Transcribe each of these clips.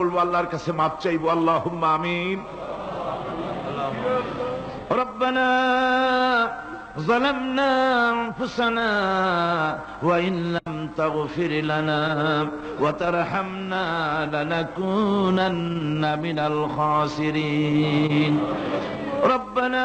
বলবো আল্লাহর কাছে মাপ চাইবো আল্লাহ আমিন ربنا ظلمنا أنفسنا وإن لم تغفر لنا وترحمنا لنكونن من الخاسرين ربنا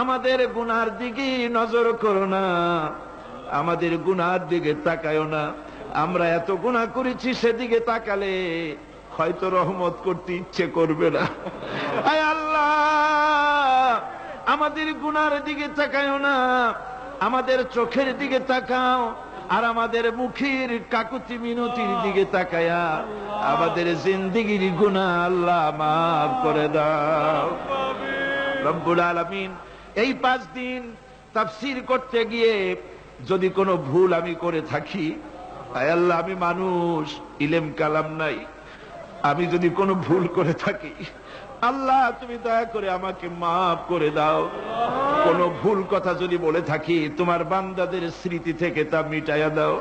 আমাদের গুনার দিকে নজর করো না। আমাদের গুনার দিকে তাকায় না। আমরা এত গুণা করেছি সেদিকে তাকালে হয়তো রহমত করতে ইচ্ছে করবে না। আল্লাহ, আমাদের গুনার দিকে তাকায় না। আমাদের চোখের দিকে তাকাও আর আমাদের মুখের কাকুতি মিনতির দিকে তাকায়া আমাদের জিন্দিগির গুণা আল্লাহ মাফ করে দাও। রব্বুল আলমিন এই পাঁচ দিন তাফসির করতে গিয়ে যদি কোনো ভুল আমি করে থাকি আল্লাহ, আমি মানুষ, ইলেম কালাম নাই। আমি যদি কোনো ভুল করে থাকি, আল্লাহ, তুমি দয়া করে আমাকে মাফ করে দাও। কোন ভুল কথা যদি বলে থাকি, তোমার বান্দাদের স্মৃতি থেকে তা মিটাইয়া দাও।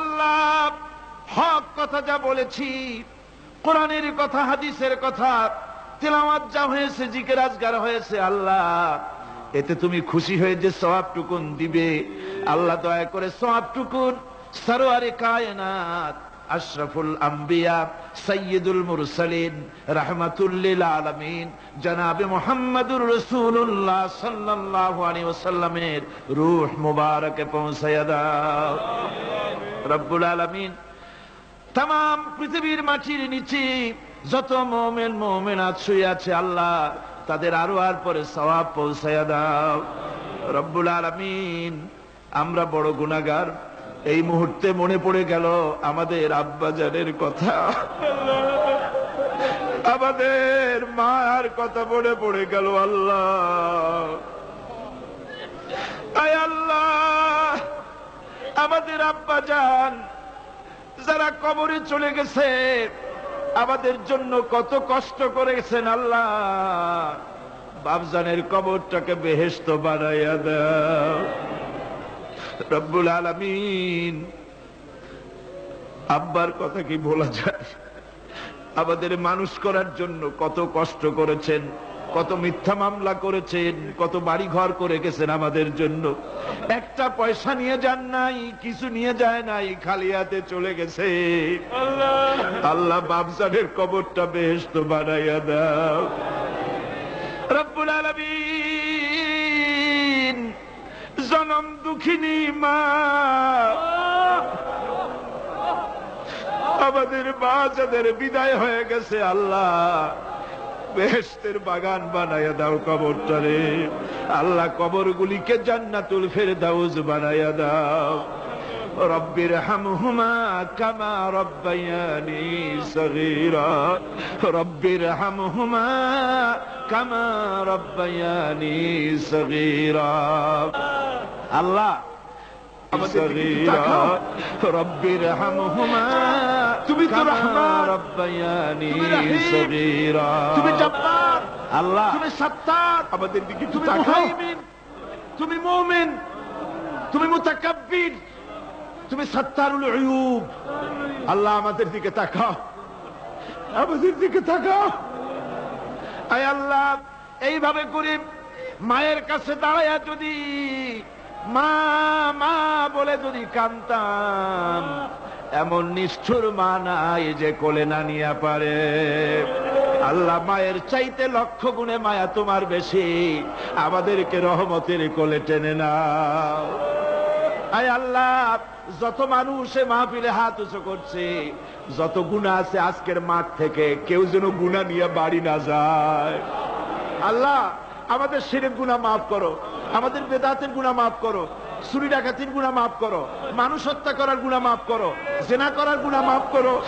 আল্লাহ, হক কথা যা বলেছি, কোরআনের কথা, হাদিসের কথা তেলাওয়াত যা হয়েছে, জিকের আজগার হয়েছে, আল্লাহ। এতে তুমি খুশি হয়ে যে সওয়াবটুকুন দিবে। আল্লাহ দয়া করে সওয়াবটুকুন। সরোয়ারে কায়নাত, আশরাফুল আম্বিয়া সৈয়দুল মুরসালিন রাহমাতুল্লিল আলামিন। জনাবে মোহাম্মদুর রাসূলুল্লাহ সাল্লাল্লাহু আলাইহি রূহ মুবারকে পৌঁছায়া দাও। রব্বুল আলামিন, তাম, পৃথিবীর মাটির নিচে যত মোমেন মোমেন শুয়ে আছে, আল্লাহ তাদের আরও আর পরে সওয়াব পৌঁছায়া দাও। রব্বুল আলামিন, আমরা বড় গুনাহগার। এই মুহূর্তে মনে পড়ে গেল আমাদের আব্বাজানের কথা। আমাদের মার কথা মনে পড়ে গেল, আল্লাহ। আয় আল্লাহ, আমাদের আব্বাজান যারা কবরে চলে গেছে আমাদের জন্য কত কষ্ট করেছেন আল্লাহ। বাবজানের কবরটাকে বেহেস্ত বানাইয়া দাও। রব্বুল আলমিন। আব্বার কথা কি বলা যায়? আমাদের মানুষ করার জন্য কত কষ্ট করেছেন। কত মিথ্যা মামলা করেছেন কত বাড়ি ঘর করে গেছেন আমাদের জন্য। একটা পয়সা নিয়ে যান নাই কিছু নিয়ে যায় নাই খালি হাতে চলে গেছে। আল্লাহ। বাবসানের কবরটা বেশ তো বানাইয়া দাও। রব্বুল আলমিন জনম দুঃখিনী মা। আমাদের মা যাদের বিদায় হয়ে গেছে আল্লাহ। বেহেস্তের বাগান বানাইয়া দাও কবরটারে আল্লাহ কবরগুলিকে জান্নাতুল ফের দাউজ বানাইয়া দাও। রব্বির হামহুমা কামা রব্বায়ানি সগীরা। রব্বির হামহুমা কামা রব্বায়ানি সগীরা। আল্লাহ صغيرا رب ارحمهما তুমি তো كما রহমান ربياني তুমি রহিম, صغيرا তুমি জব্বার আল্লাহ তুমি সত্তার আমাদের দিকে একটু তুমি তাকাও মুহাইমিন তুমি মুমিন তুমি মুতাকাব্বির তুমি সত্তারুল উয়ুব আল্লাহ আমাদের দিকে তাকাও আমাদের দিকে তাকাও আয় আল্লাহ এইভাবে করে মায়ের কাছে দাঁড়ায়া যদি মা মা বলে যদি কান্তাম, এমন নিষ্ঠুর মা নাই যে কোলে না নিয়ে পারে। আল্লাহ মায়ের চাইতে লক্ষ গুণে মায়া তোমার বেশি, আমাদেরকে রহমতের কোলে টেনে নাও। আয় আল্লাহ, যত মানুষ মাহফিলে হাত উঁচু করছে, যত গুণা আছে আজকের মাঠ থেকে, কেউ যেন গুণা নিয়ে বাড়ি না যায়। আল্লাহ, আমাদের শিরের গুণা মাফ করো। আমাদের বেদাতের গুণা মাফ করো চুরি ডাকাতির গুণা মাফ করো মানুষ হত্যা করার গুণা মাফ করো জেনা করার গুণা মাফ করো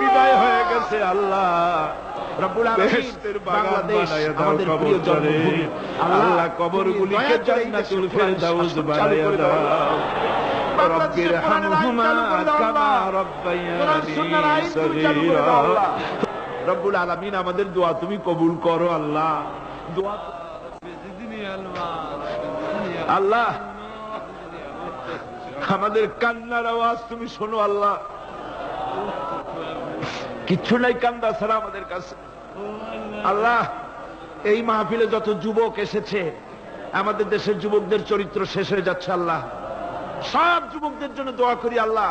বিদায় হয়ে গেছে আল্লাহ। আল্লাহ জান্নাতুল ফেরদাউস বানায়া দাও। রব্বির হামহুমা কামা রব্বায়ানি সগীরা। রব্বুল আলামিন আমাদের দোয়া তুমি কবুল করো আল্লাহ। দোয়া আল্লাহ, আমাদের কান্নার আওয়াজ তুমি শোনো, আল্লাহ। কিচ্ছু নাই কান্দা ছাড়া আমাদের কাছে। আল্লাহ, এই মাহফিলে যত যুবক এসেছে, আমাদের দেশের যুবকদের চরিত্র শেষ হয়ে যাচ্ছে, আল্লাহ। সব যুবকদের জন্য দোয়া করি, আল্লাহ।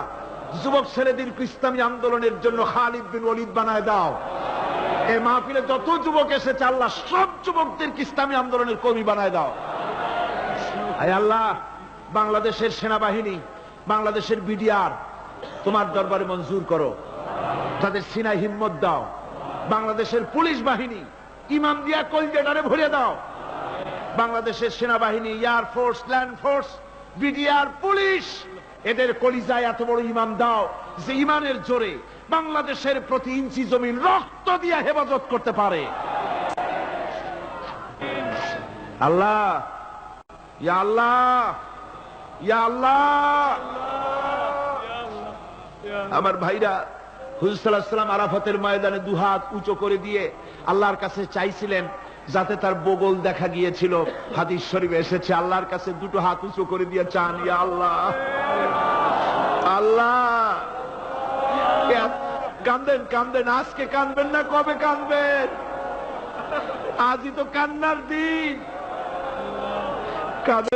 যুবক ছেলেদের ইসলামী আন্দোলনের জন্য খালিদ বিন ওলিদ বানায় দাও। এই মাহফিলে যত যুবক এসেছে, আল্লাহ সব যুবকদেরকে ইসলামী আন্দোলনের কর্মী বানায় দাও। আয় আল্লাহ, বাংলাদেশের সেনাবাহিনী, বাংলাদেশের বিডিআর, তোমার দরবারে মঞ্জুর করো। তাদের সিনাই হিম্মত দাও। বাংলাদেশের পুলিশ বাহিনী, ইমাম দিয়া কলজেটারে ভরে দাও। বাংলাদেশের সেনাবাহিনী, air force, land force, BDR, police, এদের কলিজায় এত বড় ইমাম দাও যে ইমানের জোরে বাংলাদেশের প্রতি ইঞ্চি জমিন রক্ত দিয়ে হেফাজত করতে পারে। আল্লাহ, ইয়া আল্লাহ ইয়া আল্লাহ। আমার ভাইরা হুজুরাম আরাফাতের ময়দানে দুহাত উঁচু করে দিয়ে আল্লাহর কাছে চাইছিলেন যাতে তার বগল দেখা গিয়েছিল। হাদিস শরীফ এসেছে, আল্লাহর কাছে দুটো হাত উঁচু করে দিয়ে চান, ইয়া আল্লাহ। আল্লাহ। কান্দেন কান্দেন আজকে কানবেন না কবে কানবেন? আজই তো কান্নার দিন। কাঁদেন।